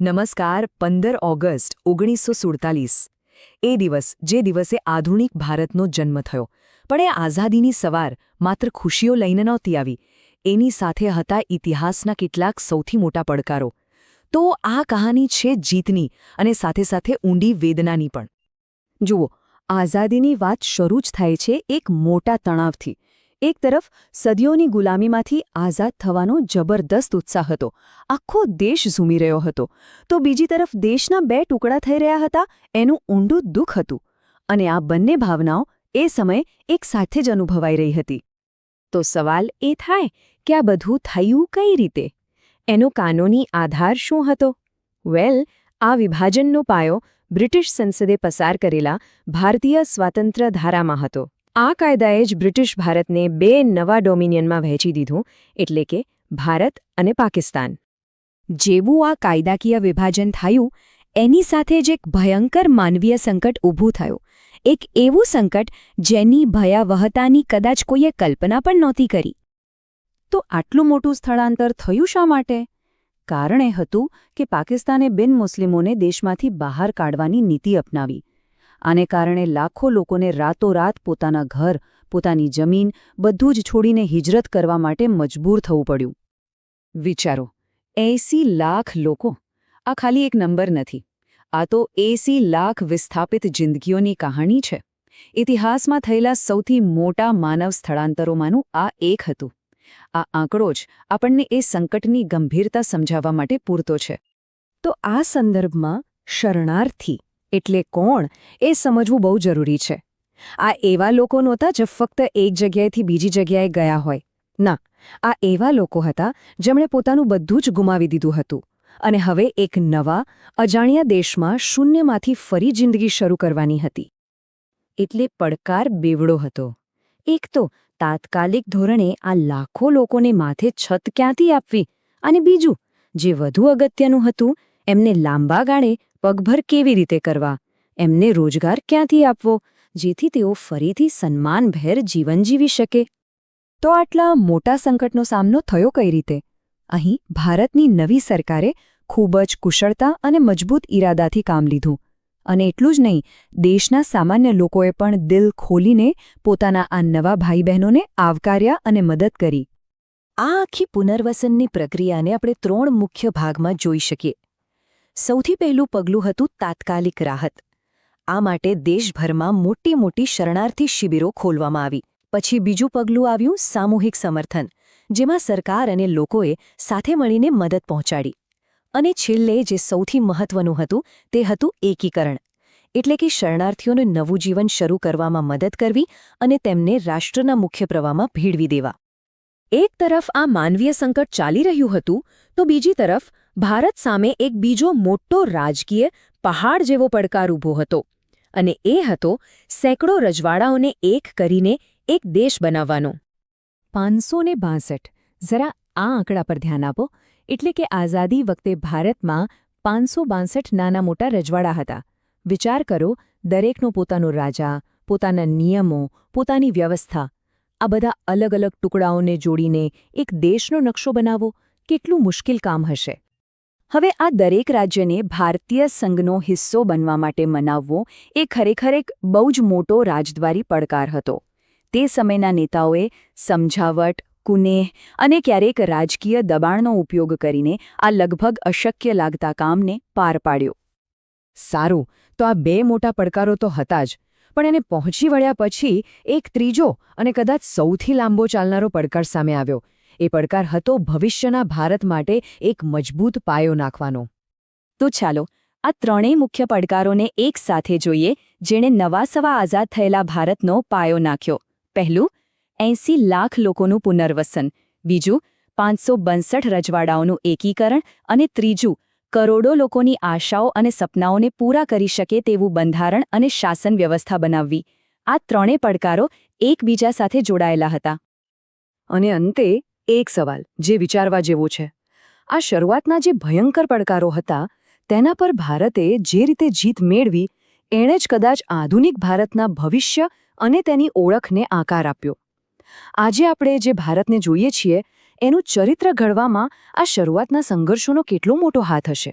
નમસ્કાર, પંદર ઓગસ્ટ, ઓગણીસો સુડતાલીસ. એ દિવસ, જે દિવસે આધુનિક ભારતનો જન્મ થયો. પણ એ આઝાદીની સવાર માત્ર ખુશીઓ લઈને નહોતી આવી. એની સાથે હતા ઇતિહાસના કેટલાક સૌથી મોટા પડકારો. તો આ કહાની છે જીતની અને સાથે સાથે ઊંડી વેદનાની પણ. જુઓ, આઝાદીની વાત શરૂ જ થાય છે એક મોટા તણાવથી. એક તરફ સદીઓની ગુલામીમાંથી આઝાદ થવાનો જબરદસ્ત ઉત્સાહ હતો. આખો દેશ ઝૂમી રહ્યો હતો. તો બીજી તરફ દેશના બે ટુકડા થઈ રહ્યા હતા, એનું ઊંડું દુઃખ હતું. અને આ બંને ભાવનાઓ એ સમયે એક સાથે જ અનુભવાઈ રહી હતી. તો સવાલ એ થાય કે આ બધું થયું કઈ રીતે? એનો કાનૂની આધાર શું હતો? વેલ, આ વિભાજનનો પાયો બ્રિટિશ સંસદે પસાર કરેલા ભારતીય સ્વાતંત્ર્ય ધારામાં હતો. આ કાયદાએ જ બ્રિટિશ ભારતને બે નવા ડોમિનિયનમાં વહેંચી દીધું, એટલે કે ભારત અને પાકિસ્તાન. જેવું આ કાયદાકીય વિભાજન થયું, એની સાથે જ એક ભયંકર માનવીય સંકટ ઊભું થયું. એક એવું સંકટ જેની ભયાવહતાની કદાચ કોઈએ કલ્પના પણ નહોતી કરી. તો આટલું મોટું સ્થળાંતર થયું શા માટે? કારણ એ હતું કે પાકિસ્તાને બિન મુસ્લિમોને દેશમાંથી બહાર કાઢવાની નીતિ અપનાવી. આને કારણે લાખો લોકોને રાતોરાત પોતાના ઘર, પોતાની જમીન, બધું જ છોડીને હિજરત કરવા માટે મજબૂર થવું પડ્યું. વિચારો, એસી લાખ લોકો? આ ખાલી એક નંબર નથી. આ તો એસી લાખ વિસ્થાપિત જિંદગીઓની કહાણી છે. ઇતિહાસમાં થયેલા સૌથી મોટા માનવ સ્થળાંતરોમાંનું આ એક હતું. આ આંકડો જ આપણને એ સંકટની ગંભીરતા સમજાવવા માટે પૂરતો છે. તો આ સંદર્ભમાં શરણાર્થી એટલે કોણ એ સમજવું બહુ જરૂરી છે. આ એવા લોકો નહોતા જે ફક્ત એક જગ્યાએથી બીજી જગ્યાએ ગયા હોય. ના, આ એવા લોકો હતા જેમણે પોતાનું બધું જ ગુમાવી દીધું હતું. અને હવે એક નવા, અજાણ્યા દેશમાં શૂન્યમાંથી ફરી જિંદગી શરૂ કરવાની હતી. એટલે પડકાર બેવડો હતો. એક તો તાત્કાલિક ધોરણે આ લાખો લોકોને માથે છત ક્યાંથી આપવી? અને બીજું, જે વધુ અગત્યનું હતું, એમને લાંબા ગાળે પગભર કેવી રીતે કરવા? એમને રોજગાર ક્યાંથી આપવો? જેથી તેઓ ફરીથી સન્માનભેર જીવન જીવી શકે. તો આટલા મોટા સંકટનો સામનો થયો કઈ રીતે? અહીં ભારતની નવી સરકારે ખૂબ જ કુશળતા અને મજબૂત ઈરાદાથી કામ લીધું. અને એટલું જ નહીં, દેશના સામાન્ય લોકોએ પણ દિલ ખોલીને પોતાના આ નવા ભાઈ બહેનોને આવકાર્યા અને મદદ કરી. આ આખી પુનર્વસનની પ્રક્રિયાને આપણે ત્રણ મુખ્ય ભાગમાં જોઈ શકીએ. સૌથી પહેલું પગલું હતું તાત્કાલિક રાહત. આ માટે દેશભરમાં મોટી મોટી શરણાર્થી શિબિરો ખોલવામાં આવી. પછી બીજું પગલું આવ્યું સામૂહિક સમર્થન, જેમાં સરકાર અને લોકોએ સાથે મળીને મદદ પહોંચાડી. અને છેલ્લે જે સૌથી મહત્વનું હતું, તે હતું એકીકરણ. એટલે કે શરણાર્થીઓને નવું જીવન શરૂ કરવામાં મદદ કરવી અને તેમને રાષ્ટ્રના મુખ્ય પ્રવાહમાં ભીડવી દેવા. એક તરફ આ માનવીય સંકટ ચાલી રહ્યું હતું, તો બીજી તરફ ભારત સામે એક બીજો મોટો રાજકીય પહાડ જેવો પડકાર ઊભો હતો અને એ હતો સેંકડો રજવાડાઓને એક કરીને એક દેશ બનાવવાનો. પાંચસો ને બાસઠ. જરા આ આંકડા પર ધ્યાન આપો, એટલે કે આઝાદી વખતે ભારતમાં પાંચસો બાસઠ નાના મોટા રજવાડા હતા. વિચાર કરો, દરેકનો પોતાનો રાજા, પોતાના નિયમો, પોતાની વ્યવસ્થા. આ બધા અલગ અલગ ટુકડાઓને જોડીને એક દેશનો નકશો બનાવવો કેટલું મુશ્કેલ કામ હશે. હવે આ દરેક રાજ્યને ભારતીય સંઘનો હિસ્સો બનવા માટે મનાવવો એ ખરેખર એક બહુ જ મોટો રાજદ્વારી પડકાર હતો. તે સમયના નેતાઓએ સમજાવટ, કુનેહ અને ક્યારેક રાજકીય દબાણનો ઉપયોગ કરીને આ લગભગ અશક્ય લાગતા કામને પાર પાડ્યો. સારું, તો આ બે મોટા પડકારો તો હતા જ, પણ એને પહોંચી વળ્યા પછી એક ત્રીજો અને કદાચ સૌથી લાંબો ચાલનારો પડકાર સામે આવ્યો. એ પડકાર હતો ભવિષ્યના ભારત માટે એક મજબૂત પાયો નાખવાનો. તો ચાલો, આ ત્રણેય મુખ્ય પડકારોને એક સાથે જોઈએ, જેણે નવા સવા આઝાદ થયેલા ભારતનો પાયો નાખ્યો. પહેલું, એંસી લાખ લોકોનું પુનર્વસન. બીજું, પાંચસો બંસઠ રજવાડાઓનું એકીકરણ. અને ત્રીજું, કરોડો લોકોની આશાઓ અને સપનાઓને પૂરા કરી શકે તેવું બંધારણ અને શાસન વ્યવસ્થા બનાવવી. આ ત્રણેય પડકારો એકબીજા સાથે જોડાયેલા હતા. અને અંતે એક સવાલ, જે વિચારવા જેવો છે. આ શરૂઆતના જે ભયંકર પડકારો હતા, તેના પર ભારતે જે રીતે જીત મેળવી, એણે જ કદાચ આધુનિક ભારતના ભવિષ્ય અને તેની ઓળખને આકાર આપ્યો. આજે આપણે જે ભારતને જોઈએ છીએ, એનું ચરિત્ર ઘડવામાં આ શરૂઆતના સંઘર્ષોનો કેટલો મોટો હાથ હશે.